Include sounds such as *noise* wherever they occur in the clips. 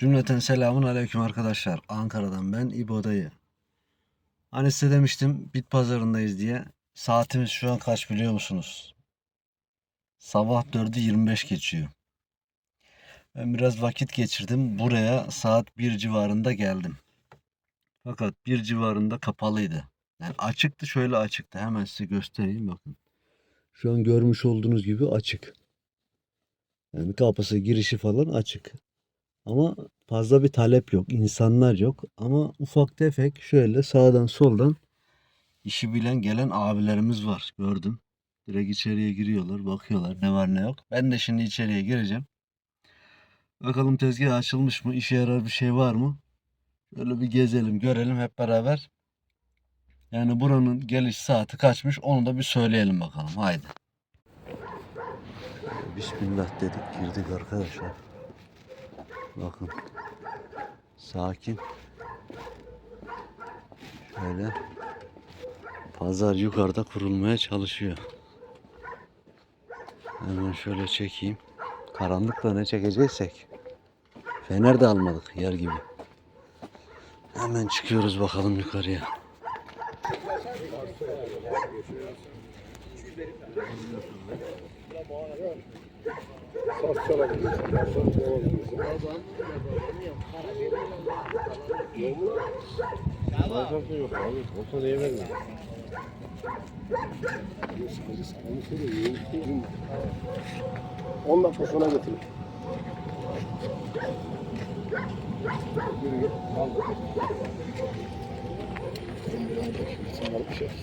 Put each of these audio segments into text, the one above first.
Cümleten selamun aleyküm arkadaşlar. Ankara'dan ben İbo dayı. Hani size demiştim bit pazarındayız diye. Saatimiz şu an kaç biliyor musunuz? Sabah 4'ü 25 geçiyor. Ben biraz vakit geçirdim. Buraya saat 1 civarında geldim. Fakat 1 civarında kapalıydı. Yani açıktı şöyle açıktı. Hemen size göstereyim bakın. Şu an görmüş olduğunuz gibi açık. Yani kapısı girişi falan açık. Ama fazla bir talep yok. insanlar yok. Ama ufak tefek şöyle sağdan soldan işi bilen gelen abilerimiz var. Gördüm. Direkt içeriye giriyorlar. Bakıyorlar ne var ne yok. Ben de şimdi içeriye gireceğim. Bakalım tezgah açılmış mı? işe yarar bir şey var mı? Şöyle bir gezelim görelim hep beraber. Yani buranın geliş saati kaçmış onu da bir söyleyelim bakalım. Haydi. Bismillah dedik girdik arkadaşlar. Bakın. Sakin. Şöyle. Pazar yukarıda kurulmaya çalışıyor. Hemen şöyle çekeyim. Karanlıkla ne çekeceksek. Fener de almadık yer gibi. Hemen çıkıyoruz bakalım yukarıya. Zaten yok abi. Olsa niye vermiyor? On dakika sonra getirin. Yürü. Al.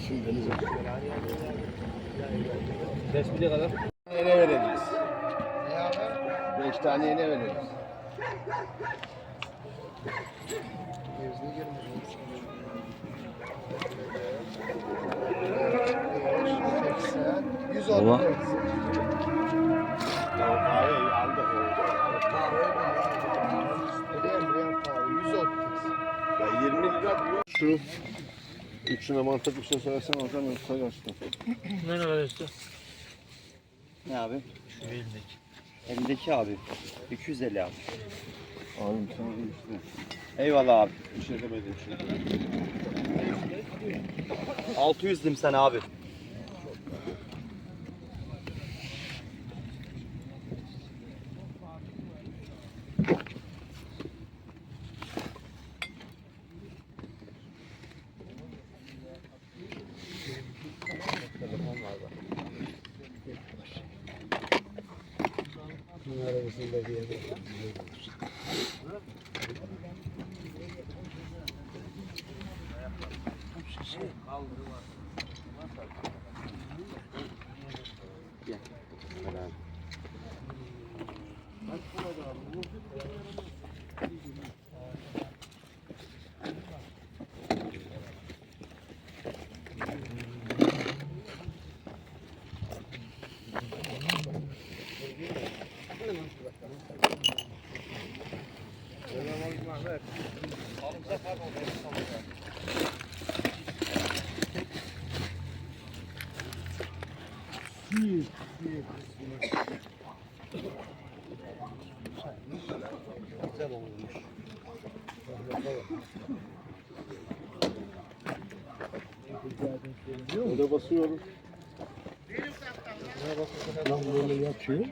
Şimdi denize. Tespite kadar. Ne vereceğiz? Beş tane ne vereceğiz? Baba Kahve aldık. Ya 20 lira diyor. Şu üçüne mantıklı bir şey söylesen hocam yoksa yaşlı. Ne kadar üstü? Ne abi? Şu elindeki. Elindeki abi. 250 abi. Abim sana işte. Eyvallah abi. Bir şey demedim şimdi. 600 dim sen abi. Es un de. Öyle basıyorum. Lan böyle yatıyor.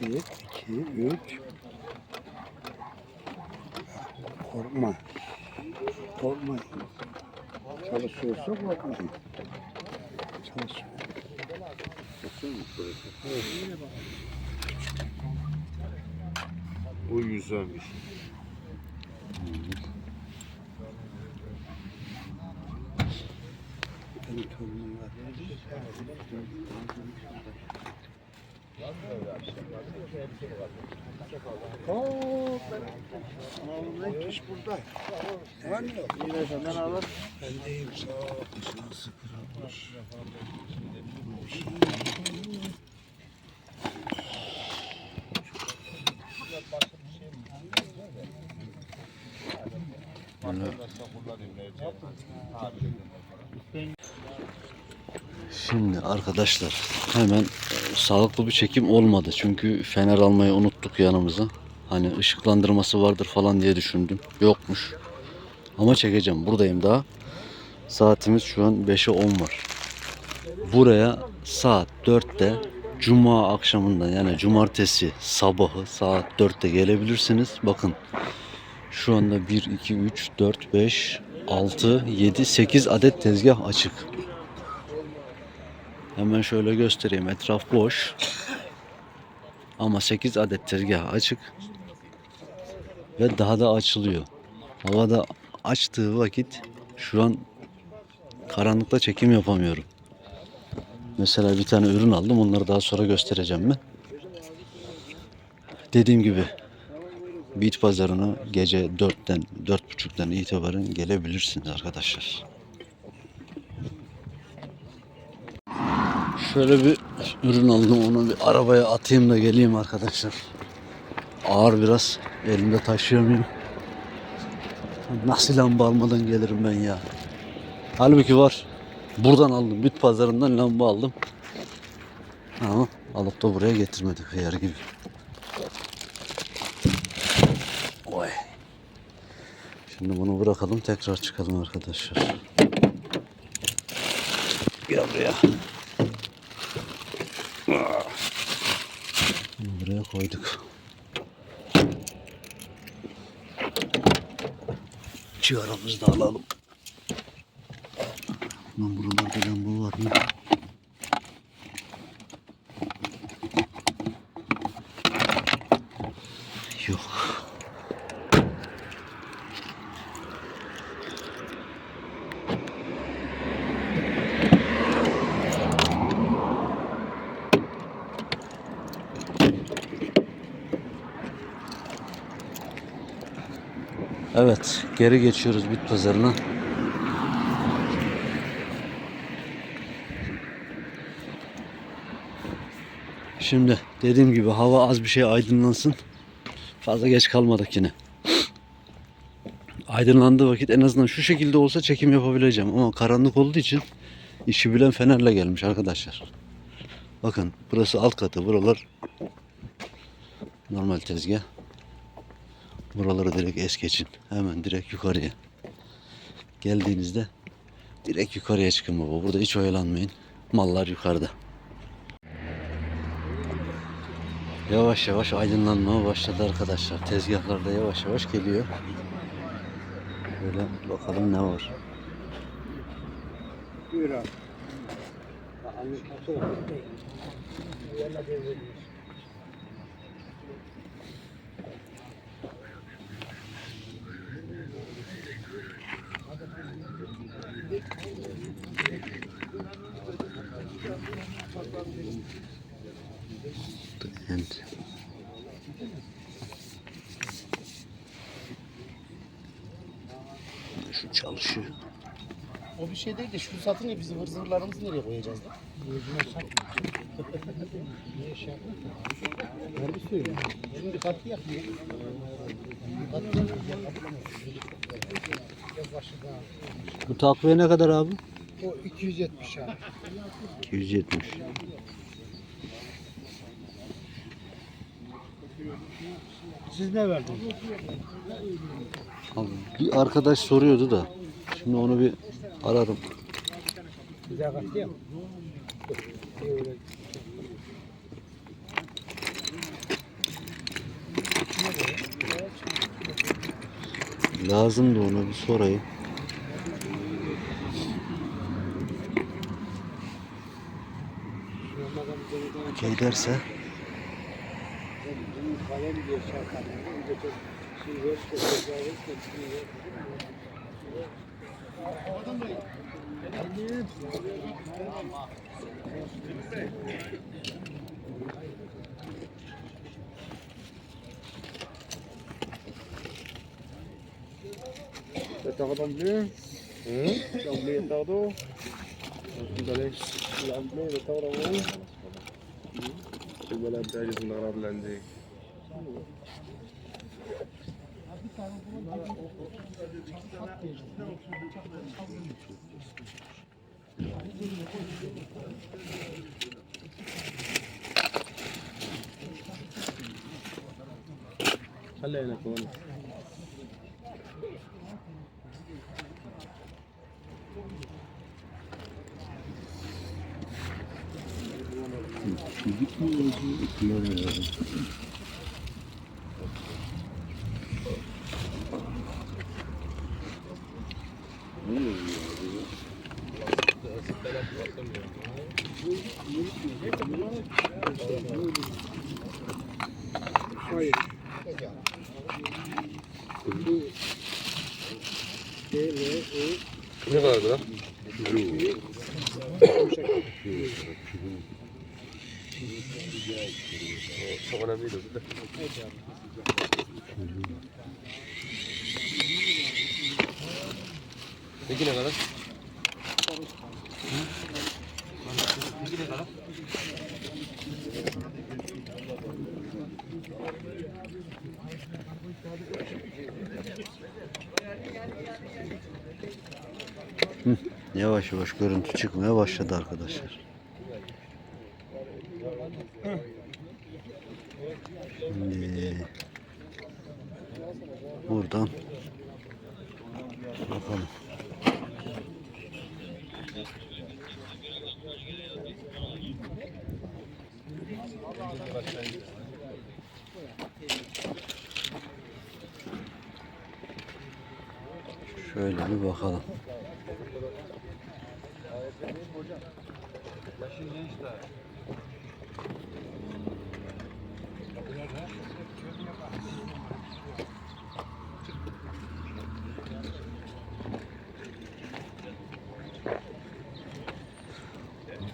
Bir, iki, üç. Korkma. Korkma. Çalışıyorsa korkmayın. Çalışıyor. Bu güzelmiş. Benim torunum var. Oo, oğlum en kış burada. Var mı yok? Yine senden alır. Ben deyim sağ ol. Nasıl kırılmış. Şimdi arkadaşlar hemen sağlıklı bir çekim olmadı. Çünkü fener almayı unuttuk yanımıza. Hani ışıklandırması vardır falan diye düşündüm. Yokmuş. Ama çekeceğim. Buradayım daha. Saatimiz şu an 5'e 10 var. Buraya saat 4'te Cuma akşamında yani cumartesi sabahı saat 4'te gelebilirsiniz. Bakın şu anda 1, 2, 3, 4, 5, 6, 7, 8 adet tezgah açık. Hemen şöyle göstereyim. Etraf boş. Ama 8 adet tezgah açık. Ve daha da açılıyor. Havada açtığı vakit şu an karanlıkta çekim yapamıyorum. Mesela bir tane ürün aldım. Onları daha sonra göstereceğim ben. Dediğim gibi Bit pazarına gece 4'ten 4.30'dan itibaren gelebilirsiniz arkadaşlar. Şöyle bir ürün aldım onu bir arabaya atayım da geleyim arkadaşlar. Ağır biraz elimde taşıyamıyorum. Nasıl lamba almadan gelirim ben ya. Halbuki var. Buradan aldım. Bit pazarından lamba aldım. Ama alıp da buraya getirmedik hıyar gibi. Oy. Şimdi bunu bırakalım tekrar çıkalım arkadaşlar. Gel buraya. Buraya koyduk. Ciğerimizi da alalım. Lan buralarda lamba var mı? Yok. Evet, geri geçiyoruz bit pazarına. Şimdi dediğim gibi hava az bir şey aydınlansın. Fazla geç kalmadık yine. Aydınlandığı vakit en azından şu şekilde olsa çekim yapabileceğim. Ama karanlık olduğu için işi bilen fenerle gelmiş arkadaşlar. Bakın burası alt katı. Buralar normal tezgah. Buraları direkt es geçin. Hemen direkt yukarıya. Geldiğinizde direkt yukarıya çıkın baba. Burada hiç oyalanmayın. Mallar yukarıda. Yavaş yavaş aydınlanmaya başladı arkadaşlar. Tezgahlarda yavaş yavaş geliyor. Böyle bakalım ne var. And şu çalışıyor. O bir şey değil de şu satınca bizim hır zırhlarımızı nereye koyacağız da? Harbi söylüyorum. Şimdi. Katlı yapmıyor. Bu takviye ne kadar abi? O 270 abi. 270. Siz ne verdiniz? Abi, bir arkadaş soruyordu da. Şimdi onu bir ararım. Lazım da ona bir sorayım. Okey derse T'as bleu Hein T'as oublié le tardo Vous allez l'emblée, le ولا بدالي من الأغراض اللي عندي. خلينا كون Yavaş yavaş görüntü çıkmaya başladı arkadaşlar.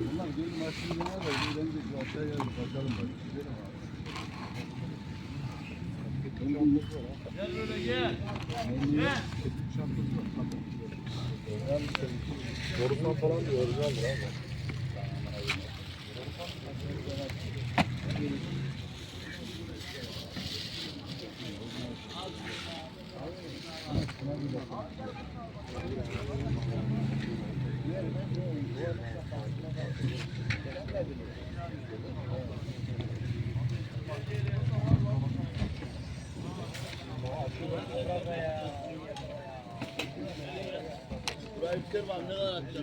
Bunlar benim maçımda var da ben de şu aşağıya yazıp bakalım bak. Gidelim abi. Gel böyle gel. Gel. Doğrudan falan diyor. Orijinaldir abi.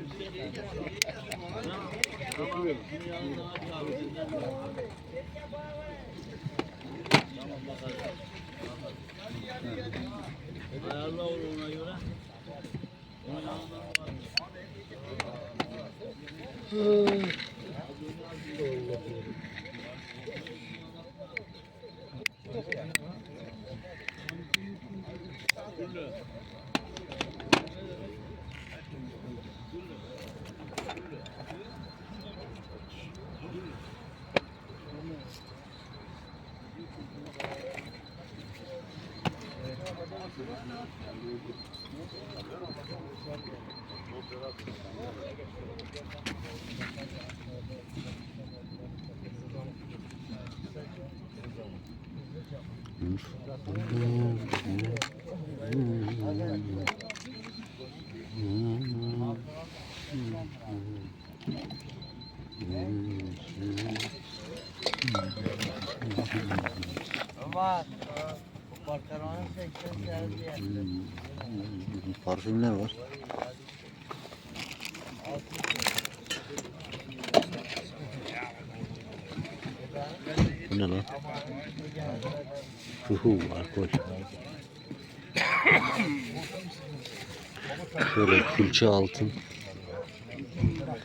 Ömer. Bu parçalanın 80 servis yerinde. Parfümler var. Bu ne lan? Ruhu var koy. Şöyle külçe altın.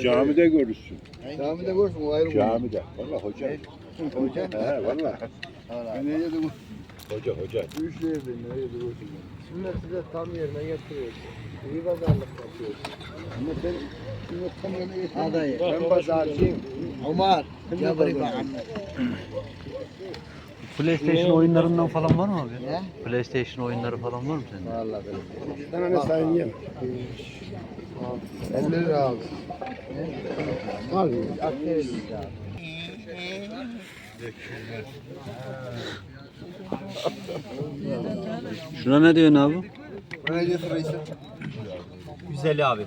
Camide görürsün. Camide görürsün o ayrı Camide. Valla hoca. Hoca. He valla. Ben nereye de Hoca hoca. işleri ben nereye de görürsün. Sünnet size tam yerine getiriyor. İyi pazarlık yapıyor. Ama ben sünnet tam yerine getiriyorum. Adayı. Ben pazarcıyım. Ömer. Gel buraya bak. PlayStation oyunlarından falan var mı abi? Ne? PlayStation oyunları falan var mı sende? Vallahi benim. Ben hani sayın yem. 50 lira aldım. Al. Akdeniz. Şuna ne diyorsun abi? Ne diyorsun reisim? 150 abi.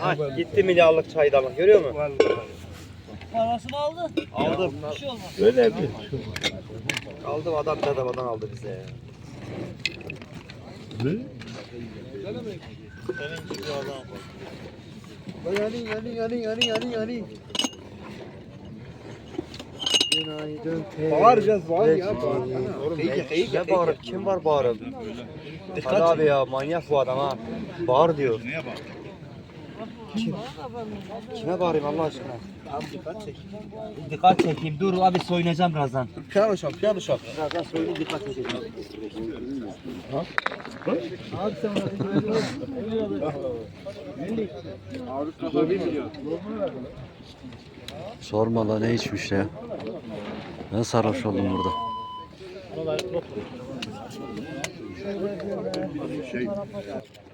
Ha, gitti milyarlık çayda bak görüyor musun? Parasını aldı. Aldım. Bir şey olmaz. Öyle bir. Aldım adam bedavadan aldı bize ya. Yani yani yani yani yani yani. Günaydın. Bağıracağız var ya bağıracağız. Ne bağırıp kim var bağırıp? Hadi abi ya manyak bu adam ha. Bağır diyor. Kim? Kime bağırayım Allah aşkına? Dikkat çekeyim. Dur abi soyunacağım birazdan. Piyano çal, piyano çal. Birazdan soyunu dikkat çekeceğim. Sorma la ne içmiş ya. Ben sarhoş oldum burada. Tablet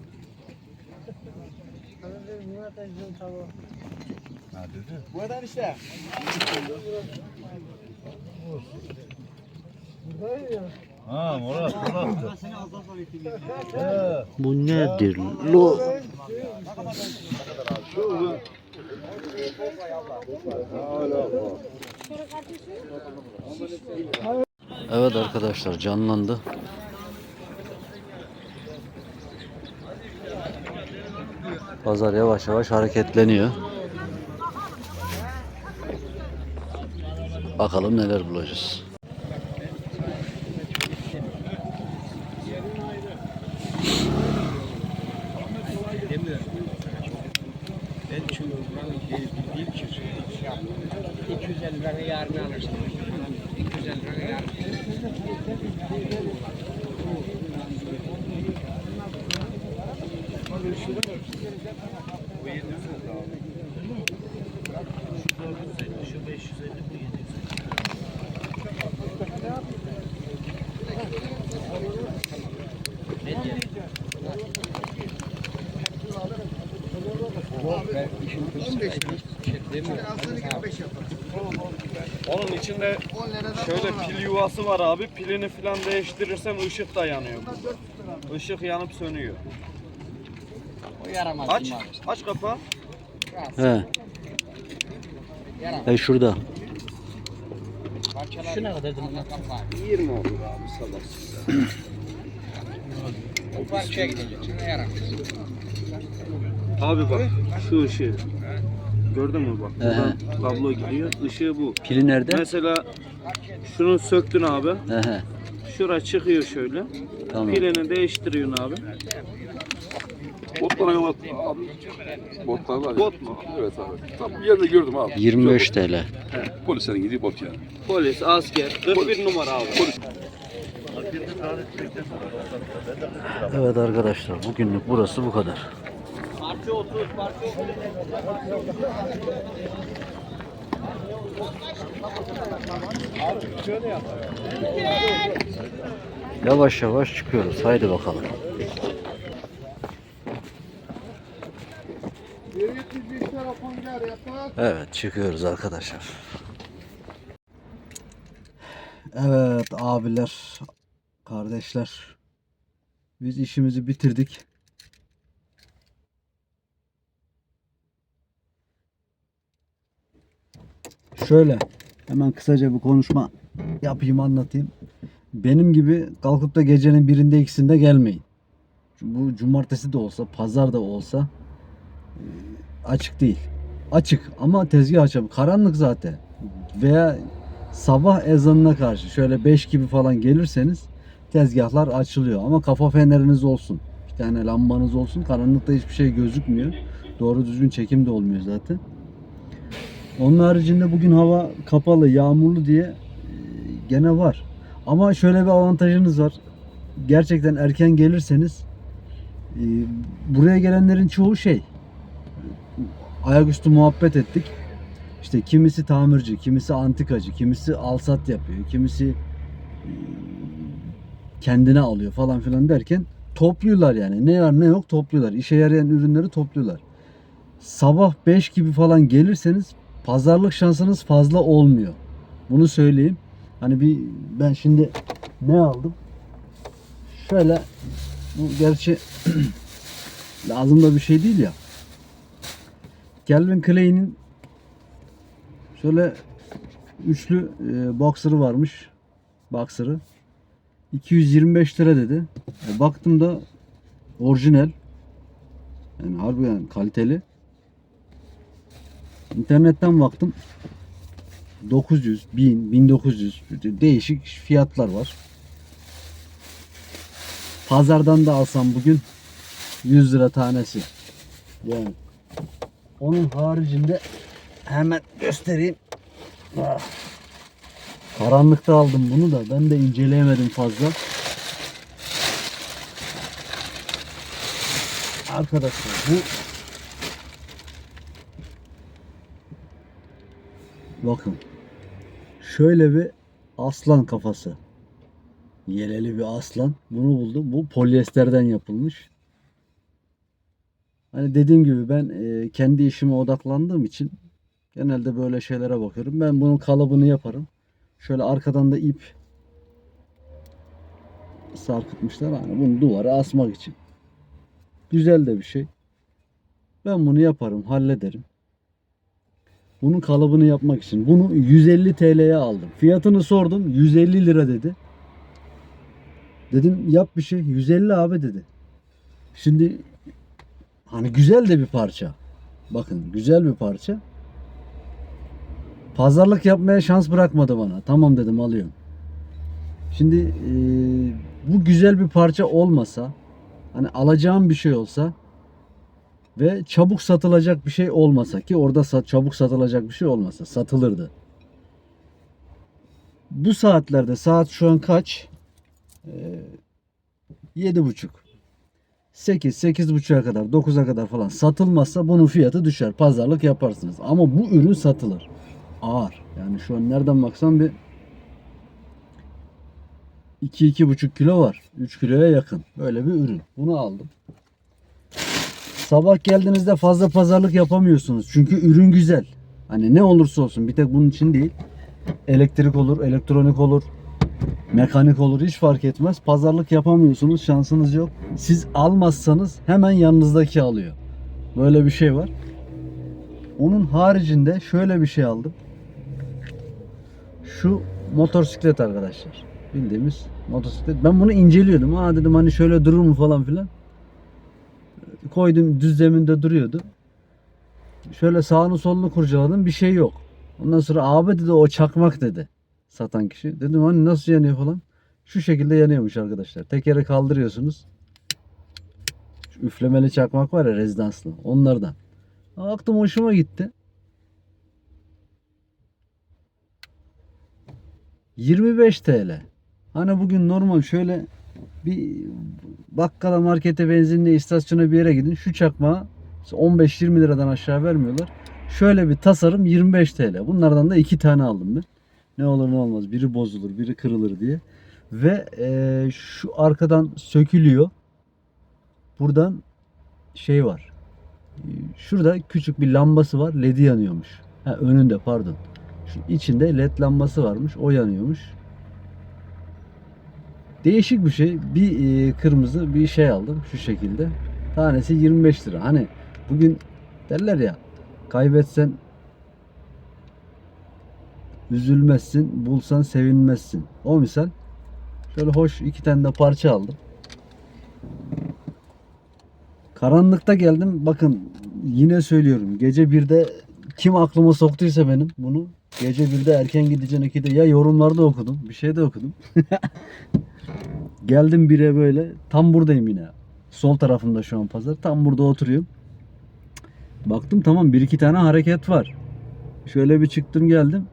Buradan işte. Bu nedir lo? Evet arkadaşlar canlandı. Pazar yavaş yavaş hareketleniyor. Bakalım neler bulacağız. Ben çünkü buranın 250 lira yarın alırsın. İçinde şöyle pil yuvası var abi. Pilini falan değiştirirsen ışık da yanıyor. Işık yanıp sönüyor. Aç, aç kapağı. He. E şurada. Şu ne kadar bunlar? 20 olur abi sabah. Abi bak şu ışığı. Gördün mü bak? Buradan kablo gidiyor. Işığı bu. Pili nerede? Mesela şunu söktün abi. He he. Şura çıkıyor şöyle. Tamam. Pilini değiştiriyorsun abi. Botlara yol abi. Botlar var ya. Bot mu? Evet abi. Tam bir yerde gördüm abi. 25 TL. Polislerin gidiği bot yani. Polis, asker. 41 numara abi. Evet arkadaşlar bugünlük burası bu kadar. Yavaş yavaş çıkıyoruz. Haydi bakalım. Evet çıkıyoruz arkadaşlar. Evet abiler, kardeşler. Biz işimizi bitirdik. Şöyle hemen kısaca bir konuşma yapayım anlatayım. Benim gibi kalkıp da gecenin birinde ikisinde gelmeyin. Bu cumartesi de olsa, pazar da olsa e, açık değil. Açık ama tezgah açalım. Karanlık zaten. Veya sabah ezanına karşı şöyle 5 gibi falan gelirseniz tezgahlar açılıyor. Ama kafa feneriniz olsun. Bir tane lambanız olsun. Karanlıkta hiçbir şey gözükmüyor. Doğru düzgün çekim de olmuyor zaten. Onun haricinde bugün hava kapalı, yağmurlu diye e, gene var. Ama şöyle bir avantajınız var. Gerçekten erken gelirseniz e, buraya gelenlerin çoğu şey ayaküstü muhabbet ettik. İşte kimisi tamirci, kimisi antikacı, kimisi alsat yapıyor, kimisi e, kendine alıyor falan filan derken topluyorlar yani. Ne var ne yok topluyorlar. İşe yarayan ürünleri topluyorlar. Sabah 5 gibi falan gelirseniz pazarlık şansınız fazla olmuyor. Bunu söyleyeyim. Hani bir ben şimdi ne aldım? Şöyle bu gerçi *clears throat* lazım da bir şey değil ya. Calvin Klein'in şöyle üçlü e, boxer'ı varmış. Boxer'ı. 225 lira dedi. E, baktım da orijinal. Yani harbi yani kaliteli. İnternetten baktım. 900, 1000, 1900 değişik fiyatlar var. Pazardan da alsam bugün 100 lira tanesi. Yani onun haricinde hemen göstereyim. Ah. Karanlıkta aldım bunu da ben de inceleyemedim fazla. Arkadaşlar bu bakın şöyle bir aslan kafası. Yeleli bir aslan. Bunu buldum. Bu polyesterden yapılmış. Hani dediğim gibi ben e, kendi işime odaklandığım için genelde böyle şeylere bakıyorum. Ben bunun kalıbını yaparım. Şöyle arkadan da ip sarkıtmışlar. Hani bunu duvara asmak için. Güzel de bir şey. Ben bunu yaparım, hallederim. Bunun kalıbını yapmak için. Bunu 150 TL'ye aldım. Fiyatını sordum. 150 lira dedi. Dedim yap bir şey. 150 abi dedi. Şimdi hani güzel de bir parça. Bakın güzel bir parça. Pazarlık yapmaya şans bırakmadı bana. Tamam dedim alıyorum. Şimdi e, bu güzel bir parça olmasa hani alacağım bir şey olsa ve çabuk satılacak bir şey olmasa ki orada sat, çabuk satılacak bir şey olmasa satılırdı. Bu saatlerde saat şu an kaç? Yedi buçuk. 8, 8.5'a kadar, 9'a kadar falan satılmazsa bunun fiyatı düşer. Pazarlık yaparsınız. Ama bu ürün satılır. Ağır. Yani şu an nereden baksan bir 2-2,5 kilo var. 3 kiloya yakın. Böyle bir ürün. Bunu aldım. Sabah geldiğinizde fazla pazarlık yapamıyorsunuz. Çünkü ürün güzel. Hani ne olursa olsun bir tek bunun için değil. Elektrik olur, elektronik olur, mekanik olur hiç fark etmez. Pazarlık yapamıyorsunuz, şansınız yok. Siz almazsanız hemen yanınızdaki alıyor. Böyle bir şey var. Onun haricinde şöyle bir şey aldım. Şu motosiklet arkadaşlar. Bildiğimiz motosiklet. Ben bunu inceliyordum. Aa dedim hani şöyle durur mu falan filan. Koydum düz zeminde duruyordu. Şöyle sağını solunu kurcaladım. Bir şey yok. Ondan sonra abi dedi o çakmak dedi. Satan kişi. Dedim hani nasıl yanıyor falan. Şu şekilde yanıyormuş arkadaşlar. Tekeri kaldırıyorsunuz. Şu üflemeli çakmak var ya rezidanslı. Onlardan. Baktım hoşuma gitti. 25 TL. Hani bugün normal şöyle bir bakkala markete benzinliğe istasyona bir yere gidin. Şu çakmağı 15-20 liradan aşağı vermiyorlar. Şöyle bir tasarım 25 TL. Bunlardan da iki tane aldım ben. Ne olur ne olmaz. Biri bozulur, biri kırılır diye. Ve eee, şu arkadan sökülüyor. Buradan şey var. Şurada küçük bir lambası var. LED'i yanıyormuş. Ha, önünde pardon. Şu içinde led lambası varmış. O yanıyormuş. Değişik bir şey. Bir eee, kırmızı bir şey aldım şu şekilde. Tanesi 25 lira. Hani bugün derler ya kaybetsen üzülmezsin, bulsan sevinmezsin. O misal. Şöyle hoş iki tane de parça aldım. Karanlıkta geldim. Bakın yine söylüyorum. Gece birde kim aklıma soktuysa benim bunu gece birde erken gideceğin ikide ya yorumlarda okudum. Bir şey de okudum. *laughs* Geldim bire böyle. Tam buradayım yine. Sol tarafımda şu an pazar. Tam burada oturuyorum. Baktım tamam bir iki tane hareket var. Şöyle bir çıktım geldim.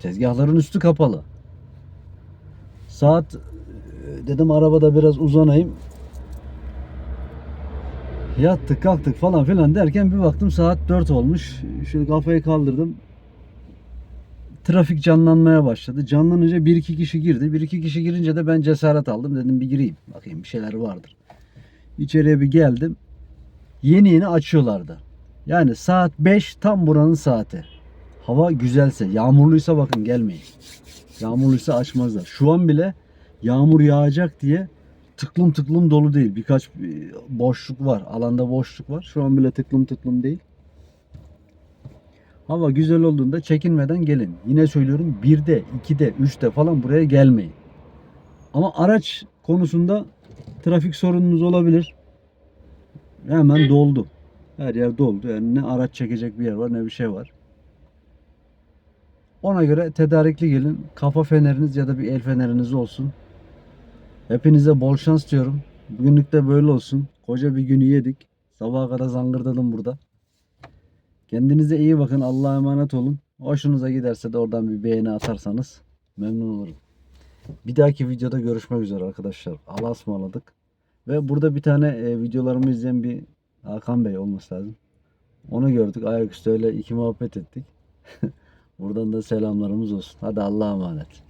Tezgahların üstü kapalı. Saat e, dedim arabada biraz uzanayım. Yattık kalktık falan filan derken bir baktım saat 4 olmuş. Şöyle kafayı kaldırdım. Trafik canlanmaya başladı. Canlanınca bir iki kişi girdi. Bir iki kişi girince de ben cesaret aldım. Dedim bir gireyim. Bakayım bir şeyler vardır. İçeriye bir geldim. Yeni yeni açıyorlardı. Yani saat 5 tam buranın saati. Hava güzelse, yağmurluysa bakın gelmeyin. Yağmurluysa açmazlar. Şu an bile yağmur yağacak diye tıklım tıklım dolu değil. Birkaç bir boşluk var. Alanda boşluk var. Şu an bile tıklım tıklım değil. Hava güzel olduğunda çekinmeden gelin. Yine söylüyorum 1'de, 2'de, 3'te falan buraya gelmeyin. Ama araç konusunda trafik sorununuz olabilir. Hemen doldu. Her yer doldu. Yani ne araç çekecek bir yer var ne bir şey var. Ona göre tedarikli gelin. Kafa feneriniz ya da bir el feneriniz olsun. Hepinize bol şans diyorum. Bugünlük de böyle olsun. Koca bir günü yedik. Sabaha kadar zangırdadım burada. Kendinize iyi bakın. Allah'a emanet olun. Hoşunuza giderse de oradan bir beğeni atarsanız memnun olurum. Bir dahaki videoda görüşmek üzere arkadaşlar. Allah'a ısmarladık. Ve burada bir tane e, videolarımı izleyen bir Hakan Bey olması lazım. Onu gördük. Ayaküstü öyle iki muhabbet ettik. *laughs* Buradan da selamlarımız olsun. Hadi Allah'a emanet.